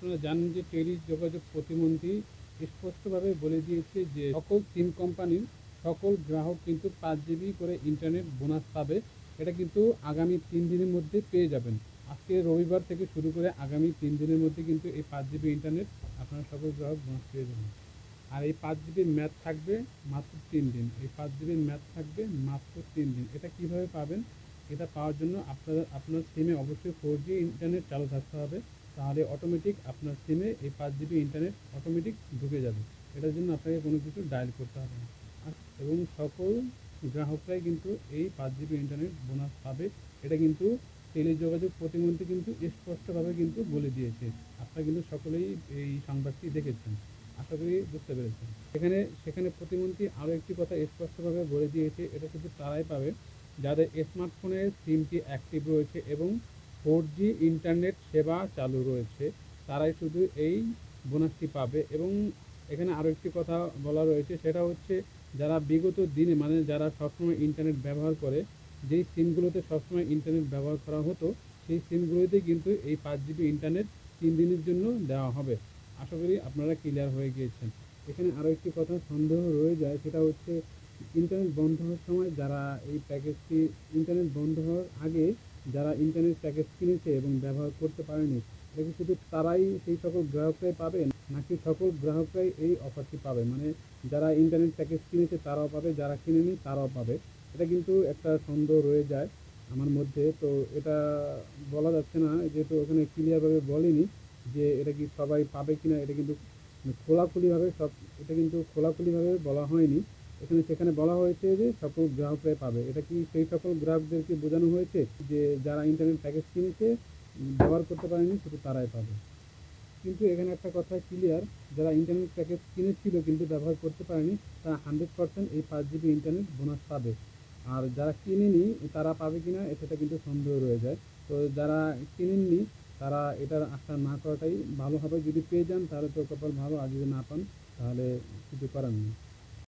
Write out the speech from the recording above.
আপনারা জানেন যে টেলি যোগাযোগ প্রতিমন্ত্রী স্পষ্টভাবে বলে দিয়েছে যে সকল সিম কোম্পানির সকল গ্রাহক কিন্তু পাঁচ জিবি করে ইন্টারনেট বোনাস পাবে। এটা কিন্তু আগামী তিন দিনের মধ্যে পেয়ে যাবেন। আজকে রবিবার থেকে শুরু করে আগামী তিন দিনের মধ্যে কিন্তু এই পাঁচ জিবি ইন্টারনেট আপনারা সকল গ্রাহক বোনাস পেয়ে যাবেন। আর এই পাঁচ জিবির ম্যাথ থাকবে মাত্র তিন দিন। এই পাঁচ জিবির ম্যাথ থাকবে মাত্র তিন দিন। এটা কীভাবে পাবেন? এটা পাওয়ার জন্য আপনার আপনার সিমে অবশ্যই ফোর জি ইন্টারনেট চালু থাকতে হবে। তাহলে অটোমেটিক আপনার সিমে এই পাঁচ জিবি ইন্টারনেট অটোমেটিক ঢুকে যাবে। এটার জন্য আপনাকে কোনো কিছু ডায়াল করতে হবে না। এবং সকল গ্রাহকরাই কিন্তু এই পাঁচ জিবি ইন্টারনেট বোনাস পাবে। এটা কিন্তু টেলিযোগাযোগ প্রতিমন্ত্রী কিন্তু স্পষ্টভাবে কিন্তু বলে দিয়েছে। আপনারা কিন্তু সকলেই এই সংবাদটি দেখেছেন। আশা করি বুঝতে পেরেছেন। সেখানে সেখানে প্রতিমন্ত্রী আরও একটি কথা স্পষ্টভাবে বলে দিয়েছে। এটা শুধু তারাই পাবে। যাদের স্মার্টফোনের সিমটি অ্যাক্টিভ রয়েছে এবং ফোর জি ইন্টারনেট সেবা চালু রয়েছে। তারাই শুধু এই বোনাসটি পাবে এবং এখানে আরও একটি কথা বলা রয়েছে, সেটা হচ্ছে যারা বিগত দিনে মানে যারা সবসময় ইন্টারনেট ব্যবহার করে, যেই সিমগুলোতে সবসময় ইন্টারনেট ব্যবহার করা হতো, সেই সিমগুলোতে কিন্তু এই পাঁচ জিবি ইন্টারনেট তিন দিনের জন্য দেওয়া হবে। আশা করি আপনারা ক্লিয়ার হয়ে গিয়েছেন। এখানে আরও একটি কথা সন্দেহ রয়ে যায়, সেটা হচ্ছে ইন্টারনেট বন্ধ হওয়ার সময় যারা এই প্যাকেজটি ইন্টারনেট বন্ধ হওয়ার আগে যারা ইন্টারনেট প্যাকেজ কিনেছে এবং ব্যবহার করতে পারেনি এটা কি শুধু তারাই সেই সকল গ্রাহকরাই পাবে, নাকি সকল গ্রাহকরাই এই অফারটি পাবে? মানে যারা ইন্টারনেট প্যাকেজ কিনেছে তারাও পাবে, যারা কিনেনি তারাও পাবে। এটা কিন্তু একটা সন্দেহ রয়ে যায় আমার মধ্যে। তো এটা বলা যাচ্ছে না, যেহেতু ওখানে ক্লিয়ারভাবে বলেনি যে এটা কি সবাই পাবে কিনা, এটা কিন্তু খোলাখুলিভাবে সব, এটা কিন্তু খোলাখুলিভাবে বলা হয়নি। এখানে সেখানে বলা হয়েছে যে সকল গ্রাহকরাই পাবে। এটা কি সেই সকল গ্রাহকদেরকে বোঝানো হয়েছে যে যারা ইন্টারনেট প্যাকেজ কিনেছে ব্যবহার করতে পারেনি, শুধু তারাই পাবে? কিন্তু এখানে একটা কথা ক্লিয়ার যারা ইন্টারনেট প্যাকেজ কিনেছিল কিন্তু ব্যবহার করতে পারেনি, তারা হান্ড্রেড পার্সেন্ট এই পাঁচ জিবি ইন্টারনেট বোনাস পাবে। আর যারা কিনেনি, তারা পাবে কিনা সেটা কিন্তু সন্দেহ রয়ে যায়। তো যারা কিনেননি, তারা এটার আশা না করাটাই ভালো হবে। যদি পেয়ে যান, তাহলে তো কপাল ভালো, আর যদি না পান, তাহলে কিছু করার নেই।